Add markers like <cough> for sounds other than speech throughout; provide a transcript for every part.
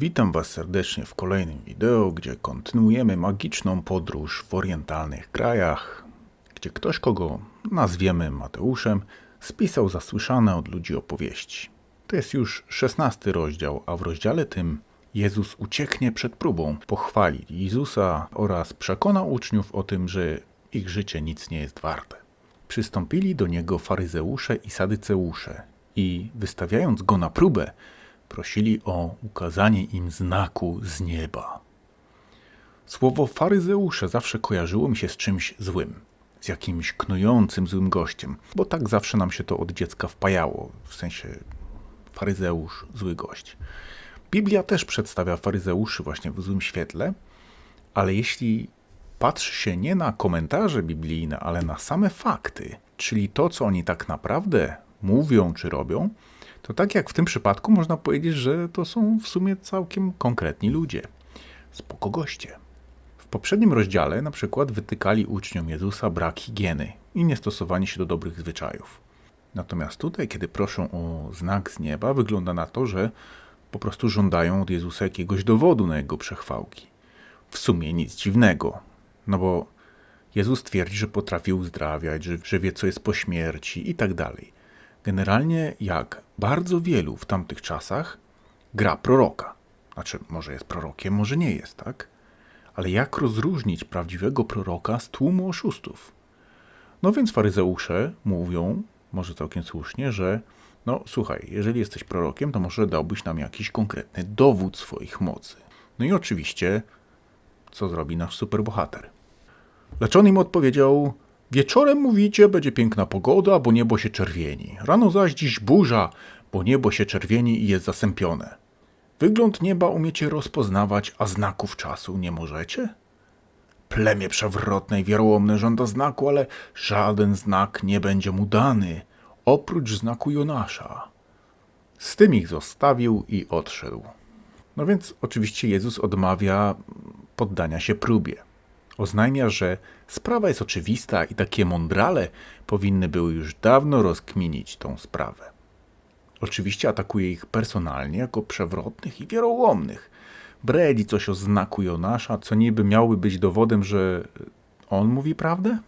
Witam Was serdecznie w kolejnym wideo, gdzie kontynuujemy magiczną podróż w orientalnych krajach, gdzie ktoś, kogo nazwiemy Mateuszem, spisał zasłyszane od ludzi opowieści. To jest już szesnasty rozdział, a w rozdziale tym Jezus ucieknie przed próbą pochwalić Jezusa oraz przekona uczniów o tym, że ich życie nic nie jest warte. Przystąpili do niego faryzeusze i sadyceusze i wystawiając go na próbę, prosili o ukazanie im znaku z nieba. Słowo faryzeusze zawsze kojarzyło mi się z czymś złym, z jakimś knującym złym gościem, bo tak zawsze nam się to od dziecka wpajało, w sensie faryzeusz, zły gość. Biblia też przedstawia faryzeuszy właśnie w złym świetle, ale jeśli patrzy się nie na komentarze biblijne, ale na same fakty, czyli to, co oni tak naprawdę mówią czy robią, to tak jak w tym przypadku można powiedzieć, że to są w sumie całkiem konkretni ludzie. Spoko goście. W poprzednim rozdziale na przykład wytykali uczniom Jezusa brak higieny i niestosowanie się do dobrych zwyczajów. Natomiast tutaj, kiedy proszą o znak z nieba, wygląda na to, że po prostu żądają od Jezusa jakiegoś dowodu na jego przechwałki. W sumie nic dziwnego, no bo Jezus twierdzi, że potrafi uzdrawiać, że, że wie, co jest po śmierci i tak dalej. Generalnie, jak bardzo wielu w tamtych czasach, gra proroka. Znaczy, może jest prorokiem, może nie jest, tak? Ale jak rozróżnić prawdziwego proroka z tłumu oszustów? No więc faryzeusze mówią, może całkiem słusznie, że no słuchaj, jeżeli jesteś prorokiem, to może dałbyś nam jakiś konkretny dowód swoich mocy. No i oczywiście, co zrobi nasz superbohater? Lecz on im odpowiedział, wieczorem mówicie, będzie piękna pogoda, bo niebo się czerwieni. Rano zaś dziś burza, bo niebo się czerwieni i jest zasępione. Wygląd nieba umiecie rozpoznawać, a znaków czasu nie możecie? Plemię przewrotne i wierołomne żąda znaku, ale żaden znak nie będzie mu dany, oprócz znaku Jonasza. Z tym ich zostawił i odszedł. No więc oczywiście Jezus odmawia poddania się próbie. Oznajmia, że sprawa jest oczywista i takie mądrale powinny były już dawno rozkminić tą sprawę. Oczywiście atakuje ich personalnie jako przewrotnych i wierołomnych. Bredzi coś o znaku Jonasza, co niby miałoby być dowodem, że on mówi prawdę?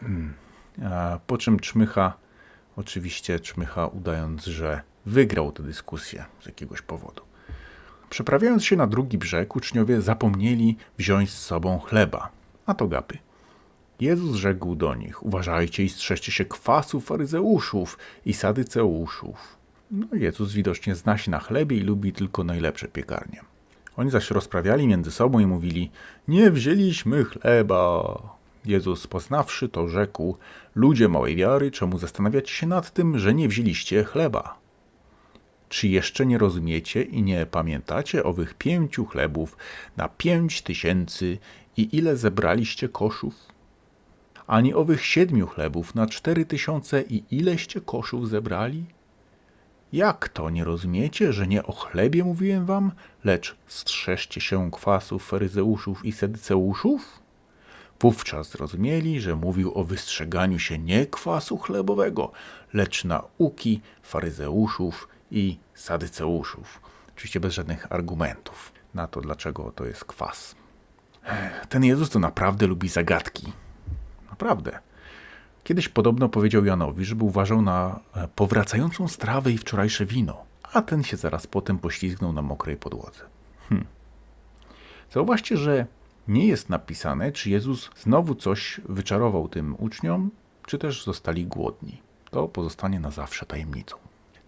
Hmm. A po czym czmycha, oczywiście czmycha udając, że wygrał tę dyskusję z jakiegoś powodu. Przeprawiając się na drugi brzeg, uczniowie zapomnieli wziąć z sobą chleba, a to gapy. Jezus rzekł do nich: Uważajcie i strzeżcie się kwasu faryzeuszów i sadyceuszów. No, Jezus widocznie zna się na chlebie i lubi tylko najlepsze piekarnie. Oni zaś rozprawiali między sobą i mówili: Nie wzięliśmy chleba. Jezus, poznawszy to, rzekł: Ludzie małej wiary, czemu zastanawiacie się nad tym, że nie wzięliście chleba? Czy jeszcze nie rozumiecie i nie pamiętacie owych pięciu chlebów na pięć tysięcy i ile zebraliście koszów? Ani owych siedmiu chlebów na cztery tysiące i ileście koszów zebrali? Jak to nie rozumiecie, że nie o chlebie mówiłem wam, lecz strzeżcie się kwasów faryzeuszów i sedyceuszów? Wówczas zrozumieli, że mówił o wystrzeganiu się nie kwasu chlebowego, lecz nauki faryzeuszów i sadyceuszów. Oczywiście bez żadnych argumentów na to, dlaczego to jest kwas. Ten Jezus to naprawdę lubi zagadki. Naprawdę. Kiedyś podobno powiedział Janowi, żeby uważał na powracającą strawę i wczorajsze wino, a ten się zaraz potem poślizgnął na mokrej podłodze. Hm. Zauważcie, że nie jest napisane, czy Jezus znowu coś wyczarował tym uczniom, czy też zostali głodni. To pozostanie na zawsze tajemnicą.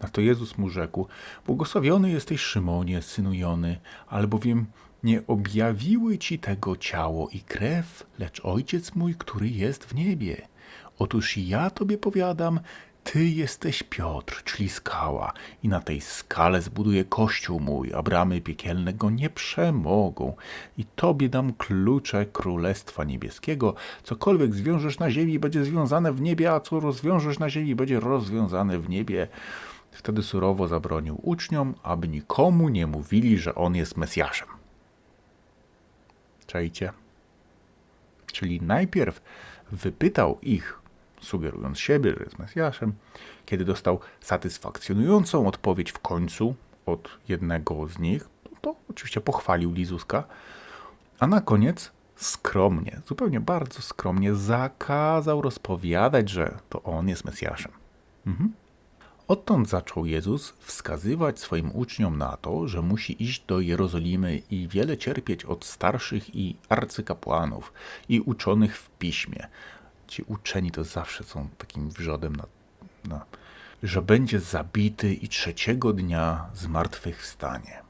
Na to Jezus mu rzekł: Błogosławiony jesteś, Szymonie, synu Jony, albowiem nie objawiły ci tego ciało i krew, lecz ojciec mój, który jest w niebie. Otóż ja tobie powiadam, Ty jesteś Piotr, czyli skała, i na tej skale zbuduję kościół mój, a bramy piekielne go nie przemogą. I tobie dam klucze Królestwa Niebieskiego. Cokolwiek zwiążesz na ziemi, będzie związane w niebie, a co rozwiążesz na ziemi, będzie rozwiązane w niebie. Wtedy surowo zabronił uczniom, aby nikomu nie mówili, że on jest Mesjaszem. Czajcie? Czyli najpierw wypytał ich, sugerując siebie, że jest Mesjaszem, kiedy dostał satysfakcjonującą odpowiedź w końcu od jednego z nich, to oczywiście pochwalił Lizuska, a na koniec skromnie, zupełnie bardzo skromnie zakazał rozpowiadać, że to on jest Mesjaszem. Mhm. Odtąd zaczął Jezus wskazywać swoim uczniom na to, że musi iść do Jerozolimy i wiele cierpieć od starszych i arcykapłanów i uczonych w piśmie. Ci uczeni to zawsze są takim wrzodem na, na że będzie zabity i trzeciego dnia zmartwychwstanie.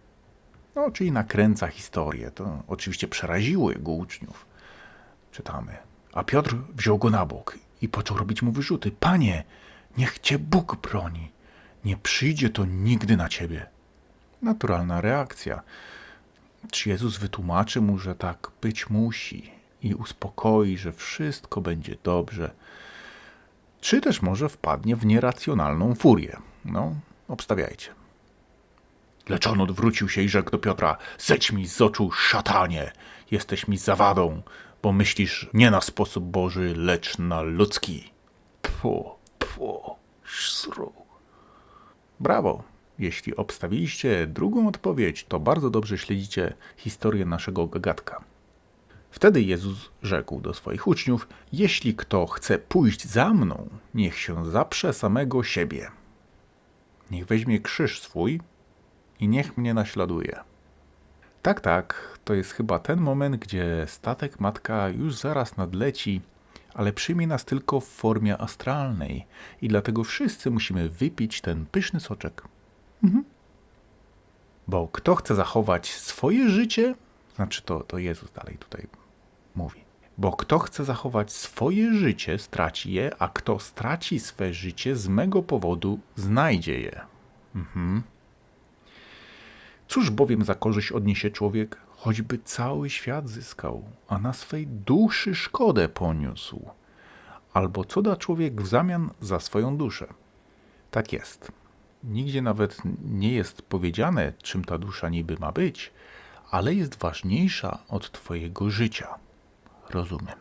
No, czyli nakręca historię. To oczywiście przeraziło jego uczniów. Czytamy. A Piotr wziął go na bok i począł robić mu wyrzuty. Panie, niech cię Bóg broni. Nie przyjdzie to nigdy na ciebie. Naturalna reakcja. Czy Jezus wytłumaczy mu, że tak być musi i uspokoi, że wszystko będzie dobrze? Czy też może wpadnie w nieracjonalną furię? No, obstawiajcie. Lecz on odwrócił się i rzekł do Piotra: Zejdź mi z oczu, szatanie! Jesteś mi zawadą, bo myślisz nie na sposób Boży, lecz na ludzki. Pfu, pfu, szsru. Brawo! Jeśli obstawiliście drugą odpowiedź, to bardzo dobrze śledzicie historię naszego gagatka. Wtedy Jezus rzekł do swoich uczniów: Jeśli kto chce pójść za mną, niech się zaprze samego siebie. Niech weźmie krzyż swój i niech mnie naśladuje. Tak, tak, to jest chyba ten moment, gdzie statek matka już zaraz nadleci, ale przyjmie nas tylko w formie astralnej i dlatego wszyscy musimy wypić ten pyszny soczek. Mhm. Bo kto chce zachować swoje życie, znaczy to, to Jezus dalej tutaj mówi. Bo kto chce zachować swoje życie, straci je, a kto straci swe życie z mego powodu, znajdzie je. Mhm. Cóż bowiem za korzyść odniesie człowiek, choćby cały świat zyskał, a na swej duszy szkodę poniósł? Albo co da człowiek w zamian za swoją duszę? Tak jest. Nigdzie nawet nie jest powiedziane, czym ta dusza niby ma być, ale jest ważniejsza od Twojego życia. Rozumiem.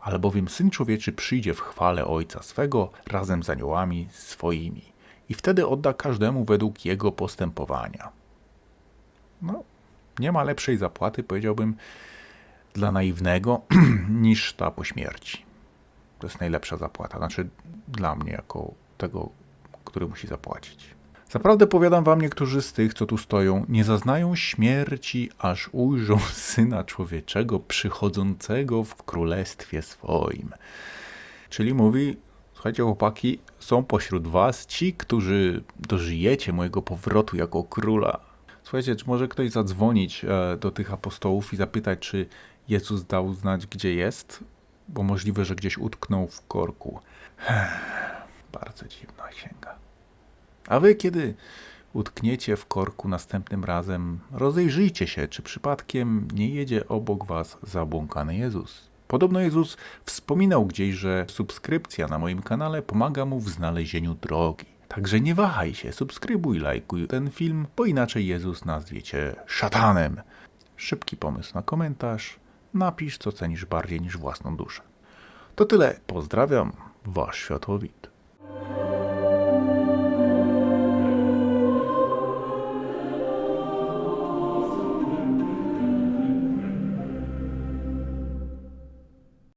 Albowiem Syn Człowieczy przyjdzie w chwale Ojca swego razem z aniołami swoimi i wtedy odda każdemu według jego postępowania. No, nie ma lepszej zapłaty, powiedziałbym, dla naiwnego <clears throat> niż ta po śmierci. To jest najlepsza zapłata. Znaczy, dla mnie, jako tego, który musi zapłacić. Zaprawdę powiadam wam, niektórzy z tych, co tu stoją, nie zaznają śmierci, aż ujrzą <laughs> Syna Człowieczego przychodzącego w królestwie swoim. Czyli mówi, słuchajcie chłopaki, są pośród was ci, którzy dożyjecie mojego powrotu jako króla. Słuchajcie, czy może ktoś zadzwonić e, do tych apostołów i zapytać, czy Jezus dał znać, gdzie jest? Bo możliwe, że gdzieś utknął w korku. Bardzo dziwna księga. A wy, kiedy utkniecie w korku następnym razem, rozejrzyjcie się, czy przypadkiem nie jedzie obok was zabłąkany Jezus. Podobno Jezus wspominał gdzieś, że subskrypcja na moim kanale pomaga mu w znalezieniu drogi. Także nie wahaj się, subskrybuj, lajkuj ten film, bo inaczej Jezus nazwie cię szatanem. Szybki pomysł na komentarz. Napisz, co cenisz bardziej niż własną duszę. To tyle. Pozdrawiam, wasz światłowid.